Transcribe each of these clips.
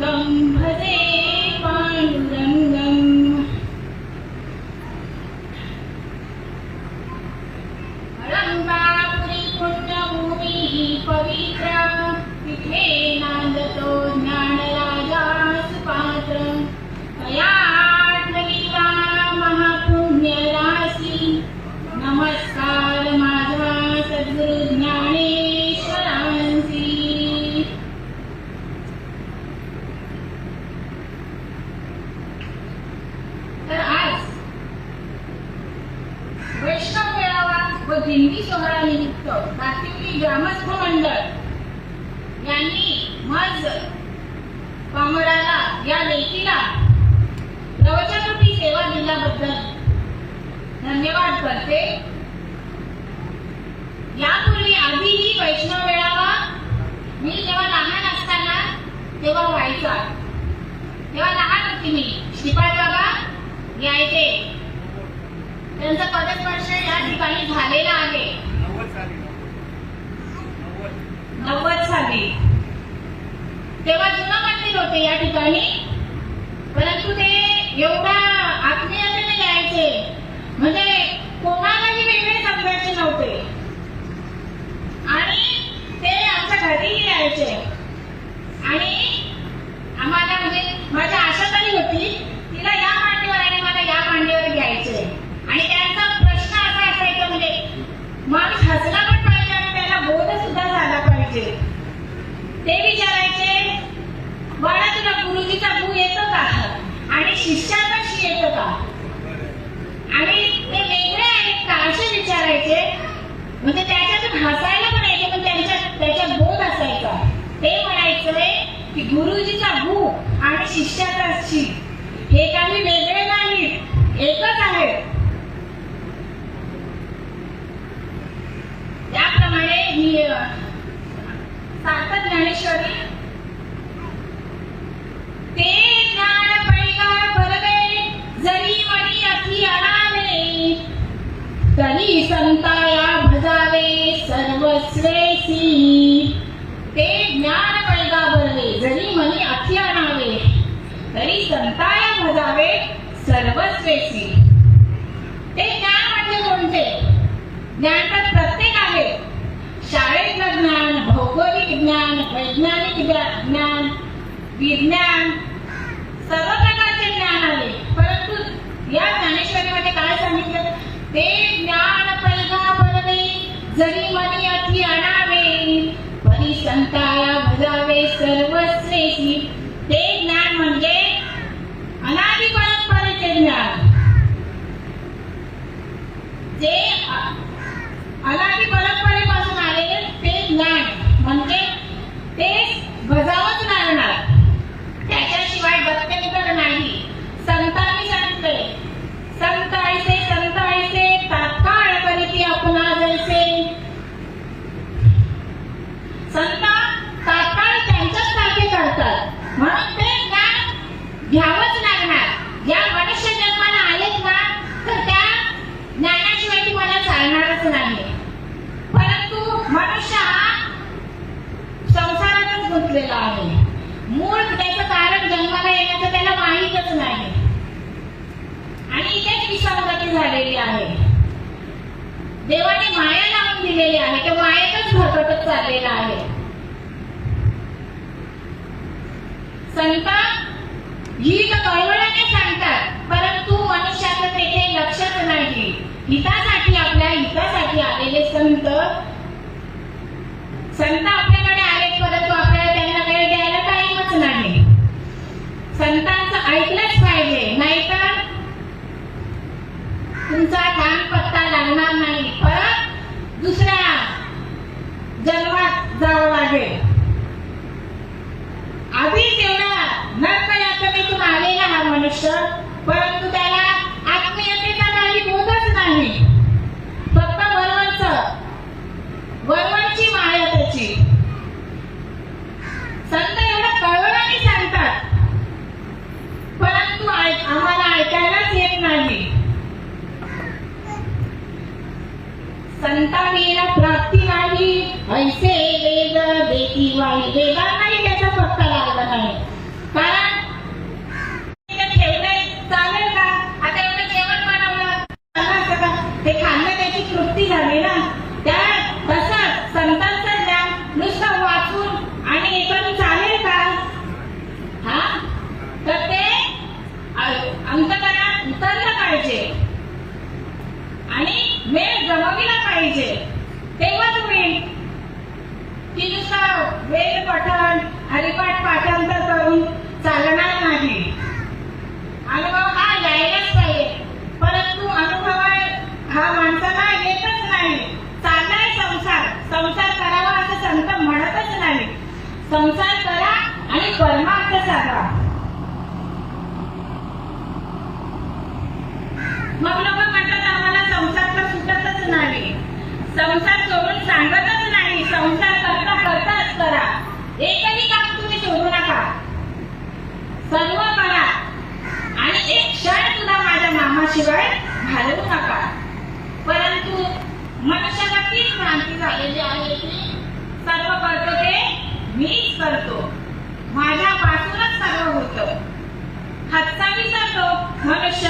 dang जायचो तेव्हा लहान होती मी. श्रीपाद बाबा यायचे त्यांचा पदस्पर्श या ठिकाणी झालेला आहे. नव्वद साली तेव्हा जुनं मंदिर होते या ठिकाणी. परंतु ते एवढा आत्मीयतेने यायचे म्हणजे कोणालाही वेगळे ते ज्ञान पैगा बलवे जरी मनी संताया भजावे ते ज्ञान पैगा बलवे जरी मनी अति अनावे तरी संताया भजावे सर्वस्वेसी ते ज्ञान म्हणजे कोणते? ज्ञान विज्ञान वैज्ञानिक ज्ञान विज्ञान सर्व प्रकारचे ज्ञान आले परंतु या ज्ञानेश्वरीमध्ये काय सांगितलं? ते ज्ञान पैदा भरवे जरी मनी अति आणावे परी संताया भजावे सर्वश्रेषी ते ज्ञान म्हणजे अनादि परंपरेचे ज्ञान. जे अनादि परंपरा Without बसलेला आहे. मूळ त्याचं कारण जन्माला येण्याचं त्याला माहीतच नाही. आणि इथेच विसंगती झालेली आहे. देवाने माया लावून दिलेली आहे तो मायेतच भरकटत चाललेला आहे. संता ही तर कळवळाने सांगतात परंतु मनुष्याचं तेथे लक्षच नाही. हितासाठी आपल्या हितासाठी आलेले संत संत आपल्या तुमचा काम पत्ता लागणार नाही. परत दुसऱ्या जन्मात जावं लागेल. आधीच एवढा नर्क आलेला हा मनुष्य. परंतु त्याला आत्मीयतेचा काही बोधच नाही फक्त वरवरच वरवरची माया त्याची संत एवढं कळवळाने सांगतात परंतु ऐक- आम्हाला ऐकायलाच येत नाही संतांना प्राप्ती नाही ऐसे वेद देती वाई वेदांनाही त्याचा पत्ता लागला नाही कारण इथे ठेवलंय चालेल का आता एवढं जेवण बनवलं खाल्लं असतं का? ते खाल्लं त्याची तृप्ती झाली ना त्या तसंच संतांचं ज्ञान नुसतं वाचून आणि हे करून चालेल का हा तर ते अ- अंतकरणात उतरलं पाहिजे आणि वेळ जमविला पाहिजे तेव्हाच होईल की नुसतं वेद पठण हरिपाठ पाठांतर करून चालणार नाही अनुभव हा यायलाच पाहिजे परंतु अनुभव हा माणसाला येतच नाही चाललाय संसार संसार करावा असं संत म्हणतच नाही संसार करा आणि परमार्थ साधा मग लोक म्हणतात आम्हाला संसार तर सुटतच नाही. संसार सोडून सांगतच नाही. संसार करता करताच करा. एकही काम तुम्ही सोडू नका. सर्व करा. आणि एक क्षण सुद्धा माझ्या मामाशिवाय घालवू नका. परंतु मनुष्याला तीच भ्रांती झालेली आहे. की सर्व करतो ते मीच करतो. माझ्यापासूनच सर्व होतं. हातचा विसरतो मनुष्य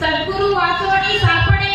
सद्गुरु वाचवणी सापडे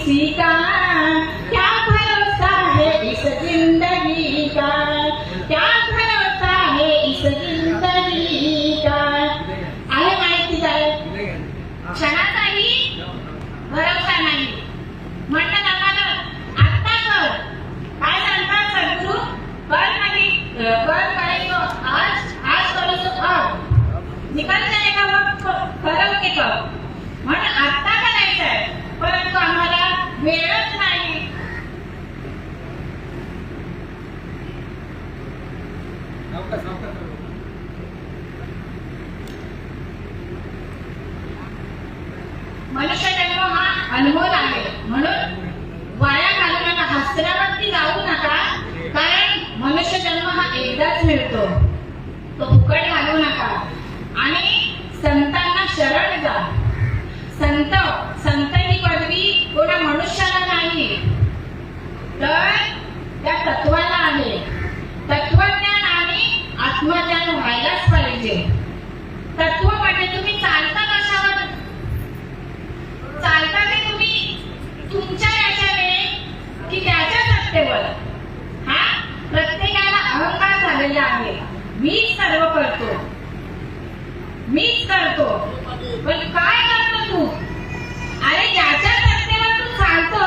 किसी का क्या भरोसा है इस जिंदगी का? क्या भरोसा है इस जिंदगी का? आहे माहिती काय क्षणाचाही भरोसा नाही. म्हणलं आम्हाला आत्ता कर. काय सांगतात सद्गुरू कर नाही. कर करेल आज आज करो तो अब निकल जाएगा वक्त. करोगे कर म्हणून आत्ता करायचं आहे परंतु आम्हाला वेळच नाही मनुष्य जन्म हा अनमोल आहे म्हणून वाया घालू नका हसऱ्यावरती जाऊ नका कारण मनुष्य जन्म हा एकदाच मिळतो तो फुकट घालू नका आणि संतांना शरण जा संत संत ही पदवी कोणा मनुष्याला नाही तर त्या तत्वाला आहे तत्वज्ञान आणि आत्मज्ञान व्हायलाच पाहिजे. तत्व म्हणजे तुम्ही चालता कशावर? चालता ते तुम्ही तुमच्या याच्याने की त्याच्या सत्तेवर. हा? प्रत्येकाला अहंकार झालेला आहे. मीच सर्व करतो. मीच करतो. पण काय करतो तू अरे ज्याच्या सत्तेवर तू चालतो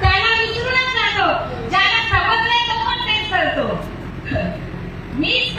त्याला विसरूनच जातो ज्याला समजलंय तो पण तेच करतो मीच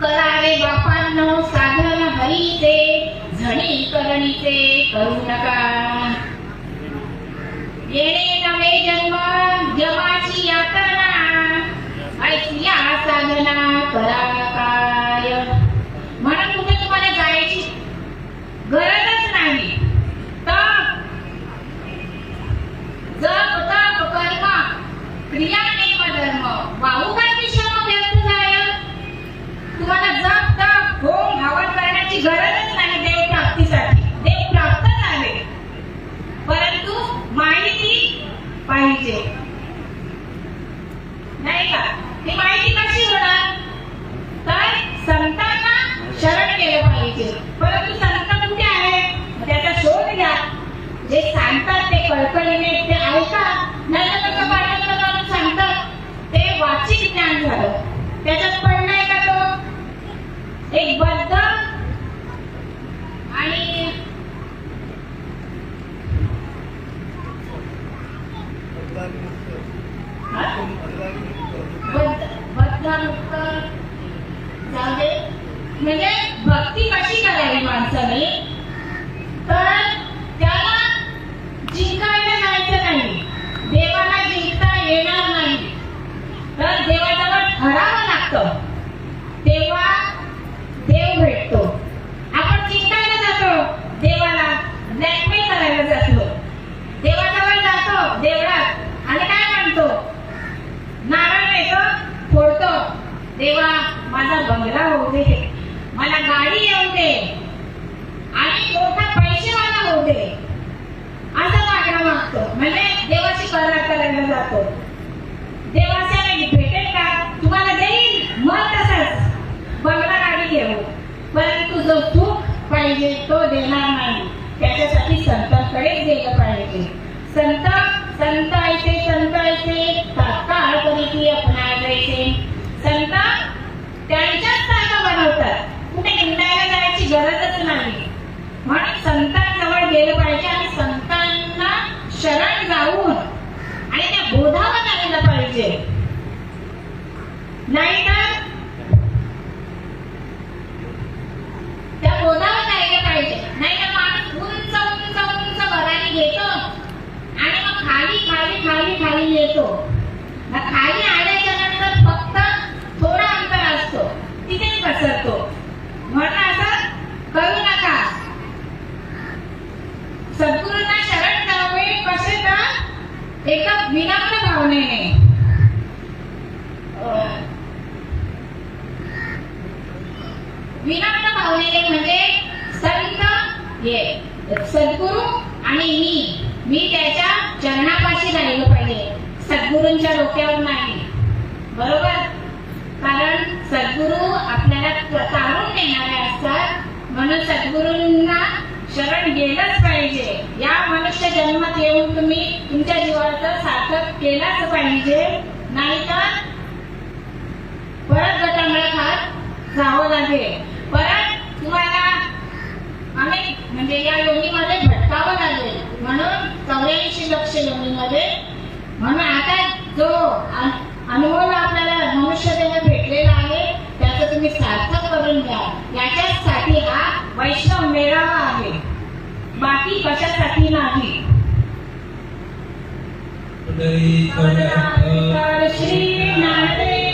चला रे बापांनो साधन हरीचे झणी करणीचे करू नका येणे नवे जन्म जमाची यातना ऐकल्या साधना करा काय म्हणून कुठे तुम्हाला जायची गरजच नाही तर जप तप कर्म क्रिया नेम धर्म वाहू काय श्रम व्यर्थ जाय तुम्हाला जप तप होम हवन करण्याची गरजच नाही देव प्राप्तीसाठी देव प्राप्त झाले परंतु माहिती पाहिजे नाही का ती माहिती कशी होणार तर संतांना शरण परंतु संत म्हणजे कुठे आहे त्याचा शोध घ्या. जे सांगतात ते कळकळीने ते ऐका. नाही तर कसं पाठांतर सांगतात. ते वाचिक ज्ञान झालं. त्याच्यात आहे का तो? एक बद्ध आणि बद्ध जाऊ दे. म्हणजे भक्ती कशी करावी माणसाने? तर त्याला जिंकायला जायचं नाही. देवाला जिंकता येणार नाही. तर देवाजवळ ठरावं लागतं. तेव्हा देव भेटतो. आपण जिंकायला जातो. देवाला ब्लॅकमेल करायला जातो. देवाजवळ जातो देवळात. आणि काय म्हणतो? नारळ येतो फोडतो. देवा माझा बंगला होऊ दे. मला गाडी येऊ दे आणि मोठा पैसेवाला होऊ दे असं मागणं मागतो म्हणजे देवाची करार करायला जातो. देवाच्या भेटेल का? तुम्हाला देईल मग तसंच. बंगला गाडी घेऊ परंतु जो सुख पाहिजे तो देणार नाही. त्याच्यासाठी संतांकडेच गेलं पाहिजे. संत संत ऐसे संत ऐसे तात्काळ करीती अपनावायचे संत त्यांच्याच सारखं बनवतात कुठे हिंडायला जायची गरजच नाही म्हणून संतांजवळ गेलं पाहिजे आणि संतांना शरण जाऊन आणि त्या बोधावर लागलं पाहिजे नाहीतर त्या बोधावर जायला पाहिजे नाहीतर माणूस उंच उंच उंच घराने घेतो आणि मग खाली खाली खाली खाली येतो मग खाली आल्याच्यानंतर फक्त थोडा अंतर असतो तिथेच घसरतो म्हणून असं करू नका सद्गुरूंना शरण जावे कसे तर एका विनम्र भावनेने अं, विनम्र भावनेने म्हणजे संत हे सद्गुरू आणि मी मी त्याच्या चरणापाशी राहिलो पाहिजे सद्गुरूंच्या डोक्यावर नाही. बरोबर? कारण सद्गुरू आपल्याला तारून नेणारे असतात. म्हणून सद्गुरूंना शरण गेलंच पाहिजे. या मनुष्य जन्मात येऊन तुम्ही तुमच्या जीवाचं सार्थक केलाच पाहिजे. नाहीतर परत गटांगळा खात जावं लागेल. परत तुम्हाला अनेक म्हणजे या योनीमध्ये भटकावं लागेल. म्हणून चौऱ्याऐंशी लक्ष योनीमध्ये म्हणून आता जो अ- अनुभव आपल्याला मनुष्यतेने भेटलेला आहे त्याचं तुम्ही सार्थक करून घ्या. याच्यासाठी हा वैष्णव मेळावा आहे. बाकी कशासाठी नाही? श्री नारायण